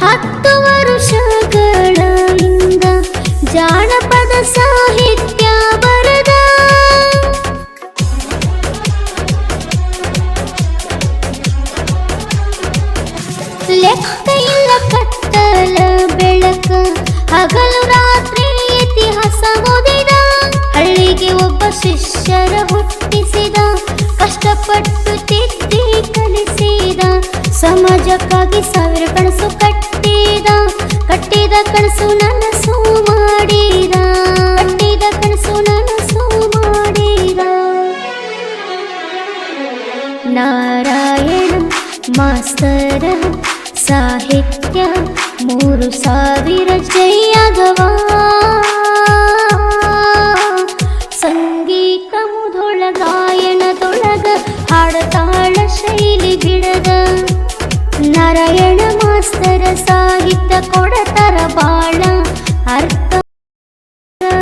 ಹತ್ತು ವರುಷಗಳ ಹಿಂದ ಜಾನಪದ ಸಾಹಿತ್ಯ ಬರೆದ. ಲೆಕ್ಕ ಇಲ್ಲ ಕತ್ತಲ ಬೆಳಕ ಹಗಲು ರಾತ್ರಿ ಇತಿಹಾಸ ಓದಿದ. ಹಳ್ಳಿಗೆ ಒಬ್ಬ ಶಿಷ್ಯರ ಹುಟ್ಟಿಸಿದ. ಕಷ್ಟಪಟ್ಟು ಸಮಾಜಕ್ಕಾಗಿ ಸಾವಿರ ಕನಸು ಕಟ್ಟಿದ ಕಟ್ಟಿದ ಕನಸು ನನಸು ಮಾಡಿದ, ಕಟ್ಟಿದ ಕನಸು ನನಸು ಮಾಡಿದ. ನಾರಾಯಣ ಮಾಸ್ತರ ಸಾಹಿತ್ಯ ಮೂರು ಸಾವಿರ ಜಯಗವ ನಾರಾಯಣ ಮಾಸ್ತರ ಸಾಹಿತ್ಯ ಕೊಡತರ ಬಾಳ